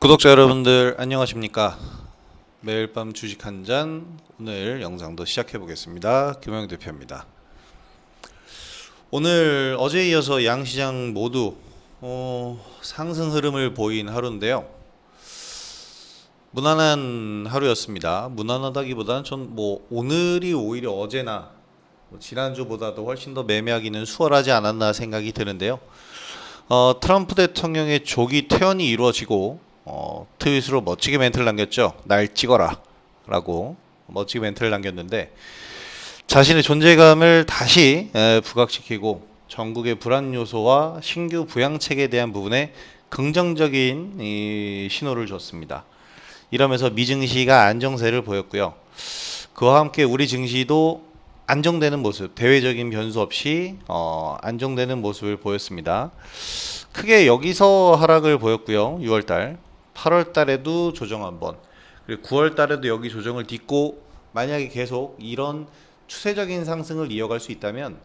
구독자 여러분들 안녕하십니까? 매일 밤 주식 한 잔 오늘 영상도 시작해 보겠습니다. 김영 대표입니다. 오늘 어제에 이어서 양 시장 모두 어, 상승 흐름을 보인 하루인데요. 무난한 하루였습니다. 무난하다기보다는 전 뭐 오늘이 오히려 어제나 뭐 지난주보다도 훨씬 더 매매하기는 수월하지 않았나 생각이 드는데요. 어, 트럼프 대통령의 조기 퇴원이 이루어지고 어, 트윗으로 멋지게 멘트를 남겼죠. 날 찍어라 라고 멋지게 멘트를 남겼는데 자신의 존재감을 다시 에, 부각시키고 전국의 불안 요소와 신규 부양책에 대한 부분에 긍정적인 이 신호를 줬습니다. 이러면서 미증시가 안정세를 보였고요. 그와 함께 우리 증시도 안정되는 모습, 대외적인 변수 없이 어, 안정되는 모습을 보였습니다. 크게 여기서 하락을 보였고요. 6월달, 8월 달에도 조정 한번, 그리고 9월 달에도 여기 조정을 딛고 만약에 계속 이런 추세적인 상승을 이어갈 수 있다면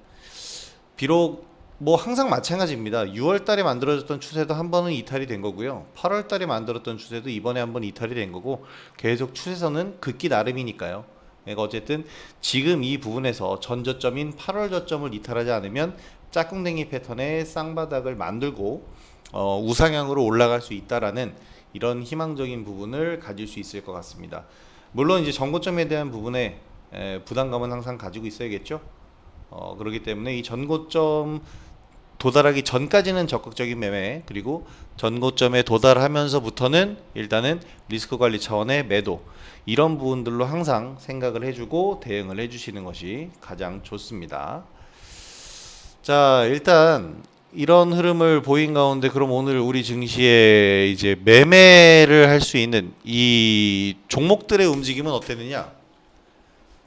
비록 뭐 항상 마찬가지입니다. 6월 달에 만들어졌던 추세도 한 번은 이탈이 된 거고요. 8월 달에 만들었던 추세도 이번에 한 번 이탈이 된 거고 계속 추세선은 긋기 나름이니까요. 그러니까 어쨌든 지금 이 부분에서 전저점인 8월 저점을 이탈하지 않으면 짝꿍댕이 패턴의 쌍바닥을 만들고 어, 우상향으로 올라갈 수 있다라는 이런 희망적인 부분을 가질 수 있을 것 같습니다. 물론 이제 전고점에 대한 부분에 에, 부담감은 항상 가지고 있어야겠죠. 어, 그렇기 때문에 이 전고점 도달하기 전까지는 적극적인 매매 그리고 전고점에 도달하면서부터는 일단은 리스크 관리 차원의 매도 이런 부분들로 항상 생각을 해주고 대응을 해주시는 것이 가장 좋습니다. 자 일단 이런 흐름을 보인 가운데 그럼 오늘 우리 증시에 이제 매매를 할 수 있는 이 종목들의 움직임은 어땠느냐?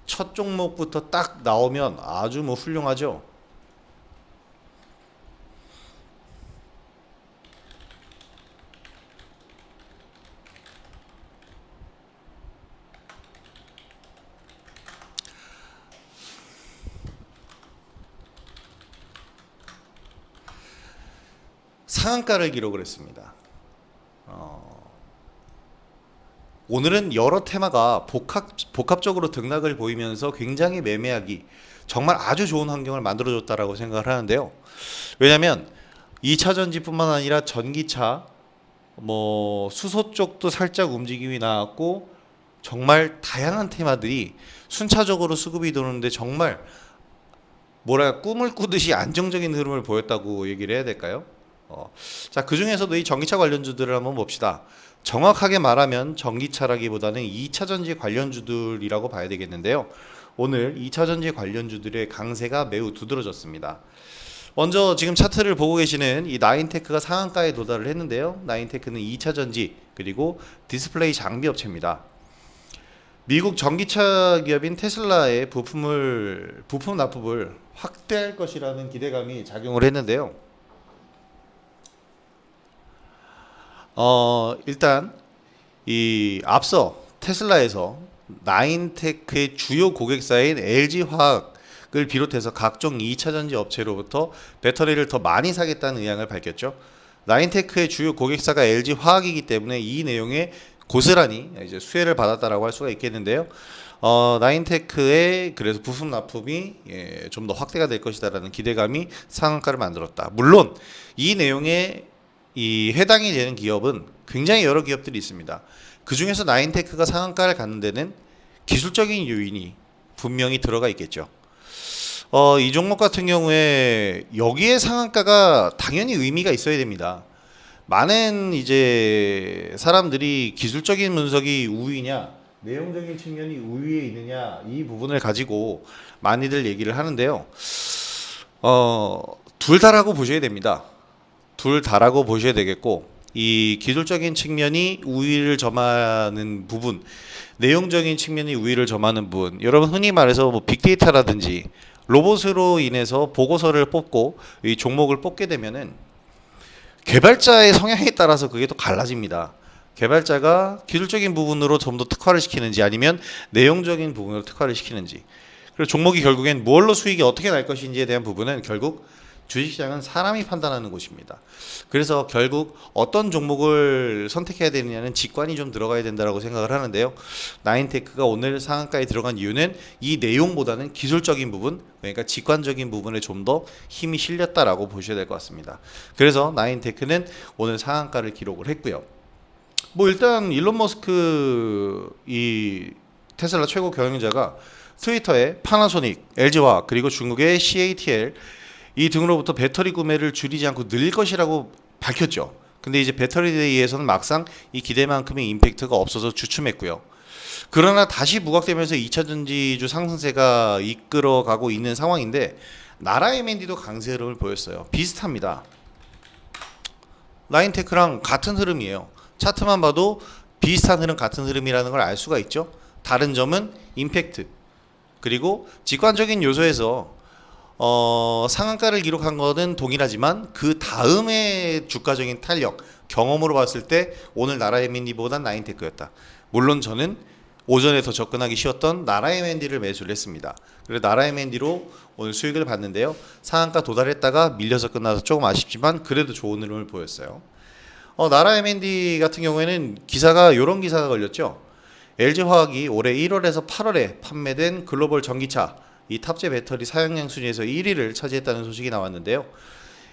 첫 종목부터 딱 나오면 아주 뭐 훌륭하죠. 상한가를 기록을 했습니다. 어, 오늘은 여러 테마가 복합, 복합적으로 등락을 보이면서 굉장히 매매하기 정말 아주 좋은 환경을 만들어줬다라고 생각을 하는데요. 왜냐하면 2차 전지뿐만 아니라 전기차, 뭐 수소 쪽도 살짝 움직임이 나왔고 정말 다양한 테마들이 순차적으로 수급이 도는데 정말 뭐랄까 꿈을 꾸듯이 안정적인 흐름을 보였다고 얘기를 해야 될까요? 어, 자, 그 중에서도 이 전기차 관련주들을 한번 봅시다. 정확하게 말하면 전기차라기보다는 2차 전지 관련주들이라고 봐야 되겠는데요. 오늘 2차 전지 관련주들의 강세가 매우 두드러졌습니다. 먼저 지금 차트를 보고 계시는 이 나인테크가 상한가에 도달을 했는데요. 나인테크는 2차 전지 그리고 디스플레이 장비 업체입니다. 미국 전기차 기업인 테슬라의 부품을 부품 납품을 확대할 것이라는 기대감이 작용을 했는데요. 어, 일단 이 앞서 테슬라에서 나인테크의 주요 고객사인 LG화학을 비롯해서 각종 2차 전지 업체로부터 배터리를 더 많이 사겠다는 의향을 밝혔죠. 나인테크의 주요 고객사가 LG화학이기 때문에 이 내용에 고스란히 이제 수혜를 받았다라고 할 수가 있겠는데요. 어, 나인테크의 그래서 부품 납품이 예, 좀 더 확대가 될 것이다라는 기대감이 상한가를 만들었다. 물론 이 내용에 이 해당이 되는 기업은 굉장히 여러 기업들이 있습니다. 그 중에서 나인테크가 상한가를 갖는 데는 기술적인 요인이 분명히 들어가 있겠죠. 어, 이 종목 같은 경우에 여기에 상한가가 당연히 의미가 있어야 됩니다. 많은 이제 사람들이 기술적인 분석이 우위냐, 내용적인 측면이 우위에 있느냐 이 부분을 가지고 많이들 얘기를 하는데요. 어, 둘 다라고 보셔야 됩니다. 둘 다라고 보셔야 되겠고 이 기술적인 측면이 우위를 점하는 부분, 내용적인 측면이 우위를 점하는 부분. 여러분 흔히 말해서 뭐 빅데이터라든지 로봇으로 인해서 보고서를 뽑고 이 종목을 뽑게 되면은 개발자의 성향에 따라서 그게 또 갈라집니다. 개발자가 기술적인 부분으로 좀 더 특화를 시키는지 아니면 내용적인 부분으로 특화를 시키는지 그리고 종목이 결국엔 무얼로 수익이 어떻게 날 것인지에 대한 부분은 결국 주식시장은 사람이 판단하는 곳입니다. 그래서 결국 어떤 종목을 선택해야 되느냐는 직관이 좀 들어가야 된다고 생각을 하는데요. 나인테크가 오늘 상한가에 들어간 이유는 이 내용보다는 기술적인 부분, 그러니까 직관적인 부분에 좀 더 힘이 실렸다라고 보셔야 될 것 같습니다. 그래서 나인테크는 오늘 상한가를 기록을 했고요. 뭐 일단 일론 머스크 이 테슬라 최고 경영자가 트위터에 파나소닉, LG화학 그리고 중국의 CATL 이 등으로부터 배터리 구매를 줄이지 않고 늘릴 것이라고 밝혔죠. 근데 이제 배터리 데이에서는 막상 이 기대만큼의 임팩트가 없어서 주춤했고요. 그러나 다시 부각되면서 2차 전지주 상승세가 이끌어가고 있는 상황인데 나라 M&D도 강세 흐름을 보였어요. 비슷합니다. 라인테크랑 같은 흐름이에요. 차트만 봐도 비슷한 흐름 같은 흐름이라는 걸 알 수가 있죠. 다른 점은 임팩트 그리고 직관적인 요소에서 어, 상한가를 기록한 것은 동일하지만 그 다음에 주가적인 탄력 경험으로 봤을 때 오늘 나라 M&D보다 나인테크였다. 물론 저는 오전에 더 접근하기 쉬웠던 나라 M&D를 매수를 했습니다. 그래서 나라 M&D로 오늘 수익을 봤는데요. 상한가 도달했다가 밀려서 끝나서 조금 아쉽지만 그래도 좋은 흐름을 보였어요. 어, 나라 M&D 같은 경우에는 기사가 이런 기사가 걸렸죠. LG화학이 올해 1월에서 8월에 판매된 글로벌 전기차 이 탑재 배터리 사용량 순위에서 1위를 차지했다는 소식이 나왔는데요.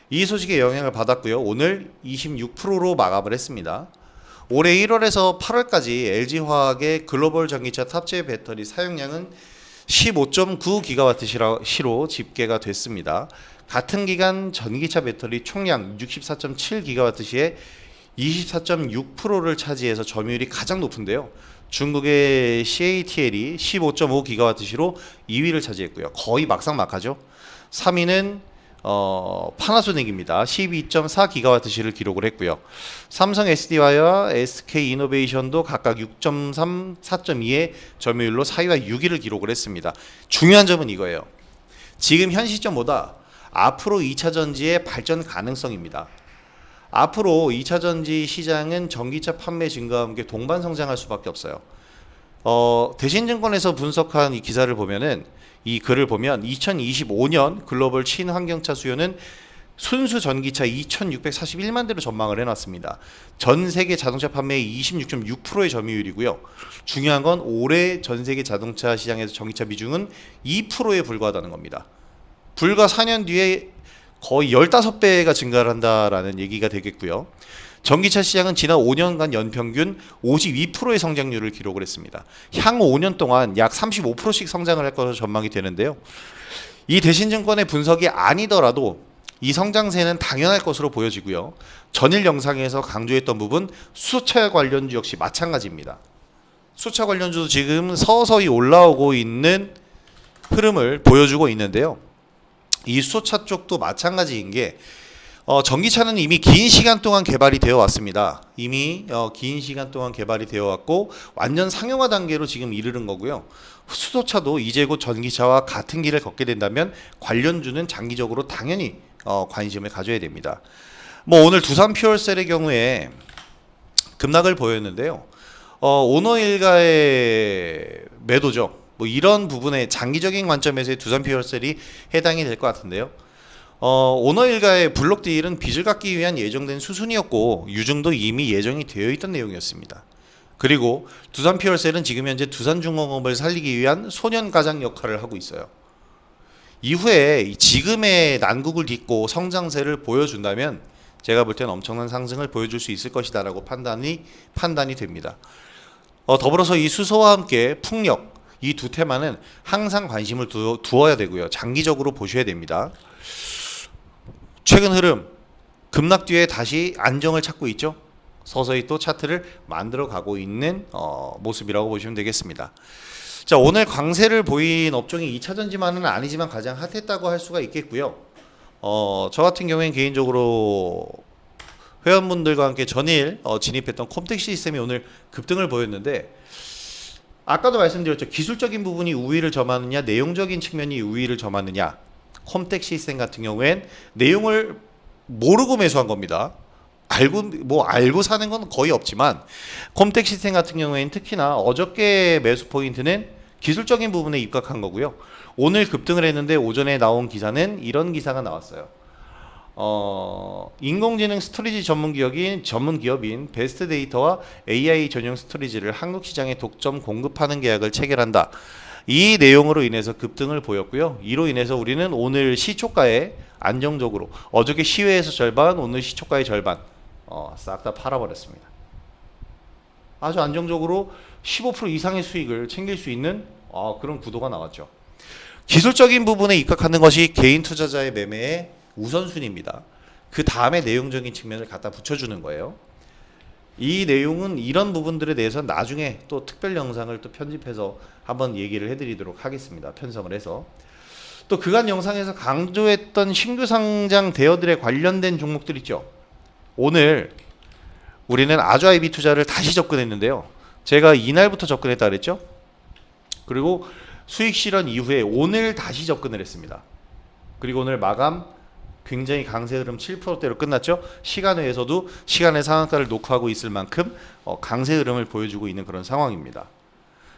이 소식에 영향을 받았고요. 오늘 26%로 마감을 했습니다. 올해 1월에서 8월까지 LG화학의 글로벌 전기차 탑재 배터리 사용량은 15.9기가와트시로 집계가 됐습니다. 같은 기간 전기차 배터리 총량 64.7기가와트시에 24.6%를 차지해서 점유율이 가장 높은데요. 중국의 CATL이 15.5기가와트시로 2위를 차지했고요. 거의 막상막하죠. 3위는 어, 파나소닉입니다. 12.4기가와트시를 기록을 했고요. 삼성 SDI와 SK 이노베이션도 각각 6.3, 4.2의 점유율로 4위와 6위를 기록을 했습니다. 중요한 점은 이거예요. 지금 현 시점보다 앞으로 2차 전지의 발전 가능성입니다. 앞으로 2차 전지 시장은 전기차 판매 증가와 함께 동반 성장할 수밖에 없어요. 어, 대신증권에서 분석한 이 기사를 보면은 이 글을 보면 2025년 글로벌 친환경차 수요는 순수 전기차 2,641만 대로 전망을 해놨습니다. 전 세계 자동차 판매의 26.6%의 점유율이고요. 중요한 건 올해 전 세계 자동차 시장에서 전기차 비중은 2%에 불과하다는 겁니다. 불과 4년 뒤에 거의 15배가 증가를 한다라는 얘기가 되겠고요. 전기차 시장은 지난 5년간 연평균 52%의 성장률을 기록을 했습니다. 향후 5년 동안 약 35%씩 성장을 할 것으로 전망이 되는데요. 이 대신증권의 분석이 아니더라도 이 성장세는 당연할 것으로 보여지고요. 전일 영상에서 강조했던 부분 수차 관련주 역시 마찬가지입니다. 수차 관련주도 지금 서서히 올라오고 있는 흐름을 보여주고 있는데요. 이 수소차 쪽도 마찬가지인 게 어, 전기차는 이미 긴 시간 동안 개발이 되어 왔습니다. 이미 어, 긴 시간 동안 개발이 되어 왔고 완전 상용화 단계로 지금 이르는 거고요. 수소차도 이제 곧 전기차와 같은 길을 걷게 된다면 관련주는 장기적으로 당연히 어, 관심을 가져야 됩니다. 뭐 오늘 두산 퓨얼셀의 경우에 급락을 보였는데요. 어, 오너 일가의 매도죠. 뭐 이런 부분에 장기적인 관점에서의 두산 퓨얼셀이 해당이 될 것 같은데요. 어, 오너 일가의 블록 딜은 빚을 갚기 위한 예정된 수순이었고 유증도 이미 예정이 되어 있던 내용이었습니다. 그리고 두산 퓨얼셀은 지금 현재 두산중공업을 살리기 위한 소년 가장 역할을 하고 있어요. 이후에 지금의 난국을 딛고 성장세를 보여준다면 제가 볼 때는 엄청난 상승을 보여줄 수 있을 것이다라고 판단이 판단이 됩니다. 어, 더불어서 이 수소와 함께 풍력 이 두 테마는 항상 관심을 두, 두어야 되고요. 장기적으로 보셔야 됩니다. 최근 흐름 급락 뒤에 다시 안정을 찾고 있죠. 서서히 또 차트를 만들어 가고 있는 어, 모습이라고 보시면 되겠습니다. 자 오늘 강세를 보인 업종이 2차전지만은 아니지만 가장 핫했다고 할 수가 있겠고요. 어, 저 같은 경우엔 개인적으로 회원분들과 함께 전일 어, 진입했던 콤텍 시스템이 오늘 급등을 보였는데 아까도 말씀드렸죠. 기술적인 부분이 우위를 점하느냐, 내용적인 측면이 우위를 점하느냐. 콤텍 시스템 같은 경우엔 내용을 모르고 매수한 겁니다. 알고 뭐 알고 사는 건 거의 없지만 콤텍 시스템 같은 경우에는 특히나 어저께 매수 포인트는 기술적인 부분에 입각한 거고요. 오늘 급등을 했는데 오전에 나온 기사는 이런 기사가 나왔어요. 어, 인공지능 스토리지 전문 기업인 전문 기업인 베스트 데이터와 AI 전용 스토리지를 한국 시장에 독점 공급하는 계약을 체결한다. 이 내용으로 인해서 급등을 보였고요. 이로 인해서 우리는 오늘 시초가에 안정적으로 어저께 시외에서 절반, 오늘 시초가의 절반 어, 싹 다 팔아버렸습니다. 아주 안정적으로 15% 이상의 수익을 챙길 수 있는 어, 그런 구도가 나왔죠. 기술적인 부분에 입각하는 것이 개인 투자자의 매매의 우선순위입니다. 그 다음에 내용적인 측면을 갖다 붙여주는 거예요. 이 내용은 이런 부분들에 대해서 나중에 또 특별 영상을 또 편집해서 한번 얘기를 해드리도록 하겠습니다. 편성을 해서 또 그간 영상에서 강조했던 신규 상장 대여들에 관련된 종목들 있죠. 오늘 우리는 아주아이비 투자를 다시 접근했는데요. 제가 이날부터 접근했다 그랬죠. 그리고 수익 실현 이후에 오늘 다시 접근을 했습니다. 그리고 오늘 마감 굉장히 강세 흐름 7%대로 끝났죠. 시간 외에서도 시간의 상한가를 녹화하고 있을 만큼 어, 강세 흐름을 보여주고 있는 그런 상황입니다.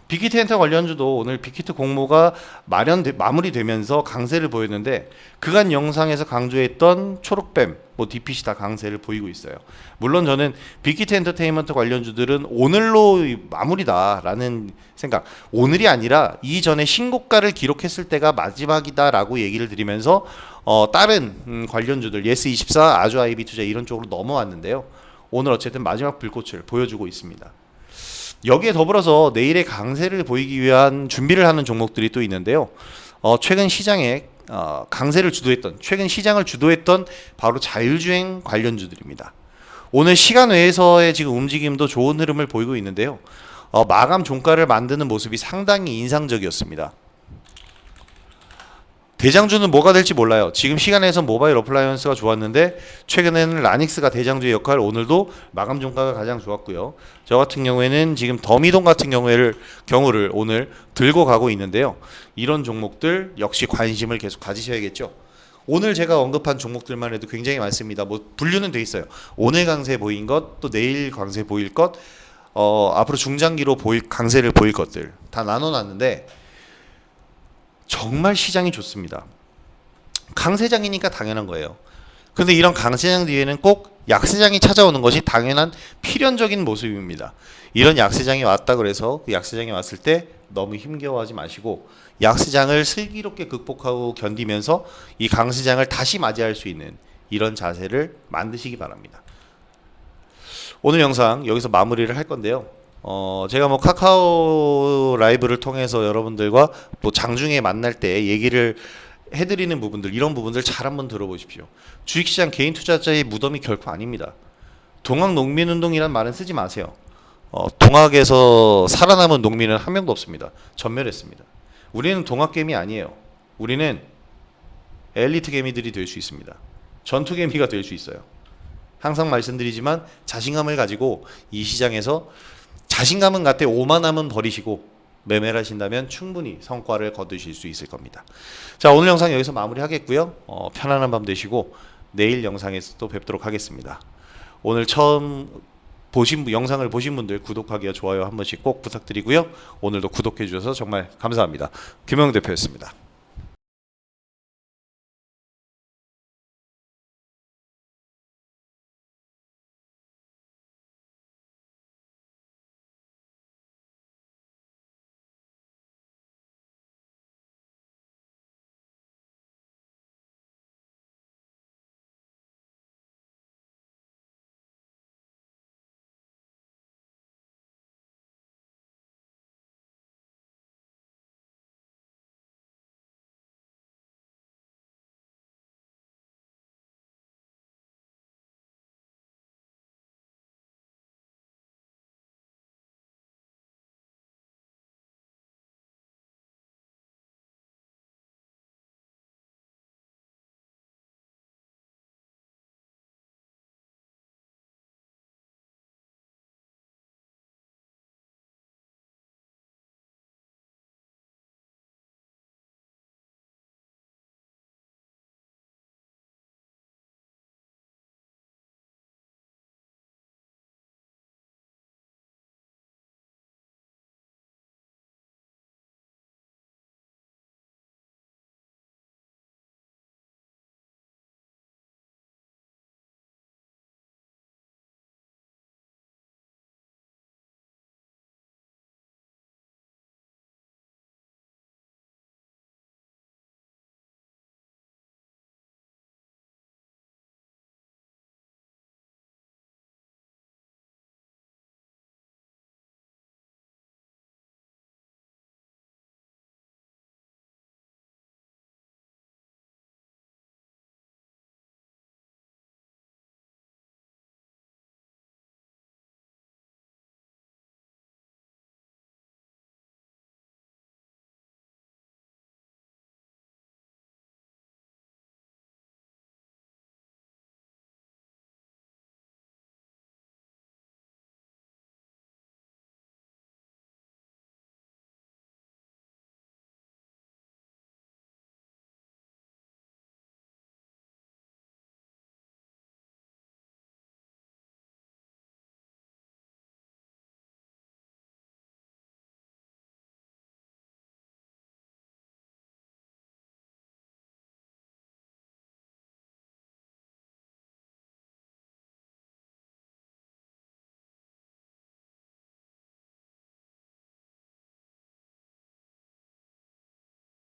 빅히트 엔터 관련주도 오늘 빅히트 공모가 마련 마무리되면서 강세를 보였는데 그간 영상에서 강조했던 초록뱀 뭐 DPC 다 강세를 보이고 있어요. 물론 저는 빅히트 엔터테인먼트 관련주들은 오늘로 마무리다라는 생각. 오늘이 아니라 이전에 신고가를 기록했을 때가 마지막이다라고 얘기를 드리면서 어, 다른 음, 관련주들 예스24 아주 아이비 투자 이런 쪽으로 넘어왔는데요. 오늘 어쨌든 마지막 불꽃을 보여주고 있습니다. 여기에 더불어서 내일의 강세를 보이기 위한 준비를 하는 종목들이 또 있는데요. 어, 최근 시장에 어, 강세를 주도했던 최근 시장을 주도했던 바로 자율주행 관련주들입니다. 오늘 시간 외에서의 지금 움직임도 좋은 흐름을 보이고 있는데요. 어, 마감 종가를 만드는 모습이 상당히 인상적이었습니다. 대장주는 뭐가 될지 몰라요. 지금 시간에서 모바일 어플라이언스가 좋았는데 최근에는 라닉스가 대장주의 역할 오늘도 마감 종가가 가장 좋았고요. 저 같은 경우에는 지금 더미동 같은 경우를 경우를 오늘 들고 가고 있는데요. 이런 종목들 역시 관심을 계속 가지셔야겠죠. 오늘 제가 언급한 종목들만 해도 굉장히 많습니다. 뭐 분류는 돼 있어요. 오늘 강세 보인 것, 또 내일 강세 보일 것, 어, 앞으로 중장기로 보일 강세를 보일 것들 다 나눠 놨는데 정말 시장이 좋습니다. 강세장이니까 당연한 거예요. 근데 이런 강세장 뒤에는 꼭 약세장이 찾아오는 것이 당연한 필연적인 모습입니다. 이런 약세장이 왔다 그래서 그 약세장이 왔을 때 너무 힘겨워하지 마시고 약세장을 슬기롭게 극복하고 견디면서 이 강세장을 다시 맞이할 수 있는 이런 자세를 만드시기 바랍니다. 오늘 영상 여기서 마무리를 할 건데요. 어, 제가 뭐 카카오 라이브를 통해서 여러분들과 또 장중에 만날 때 얘기를 해드리는 부분들 이런 부분들 잘 한번 들어보십시오. 주식시장 개인 투자자의 무덤이 결코 아닙니다. 동학 농민운동이란 말은 쓰지 마세요. 어, 동학에서 살아남은 농민은 한 명도 없습니다. 전멸했습니다. 우리는 동학개미 아니에요. 우리는 엘리트 개미들이 될 수 있습니다. 전투 개미가 될 수 있어요. 항상 말씀드리지만 자신감을 가지고 이 시장에서 자신감은 갖되 오만함은 버리시고 매매를 하신다면 충분히 성과를 거두실 수 있을 겁니다. 자 오늘 영상 여기서 마무리하겠고요. 어, 편안한 밤 되시고 내일 영상에서 또 뵙도록 하겠습니다. 오늘 처음 보신 분- 영상을 보신 분들 구독하기와 좋아요 한 번씩 꼭 부탁드리고요. 오늘도 구독해 주셔서 정말 감사합니다. 김영 대표였습니다.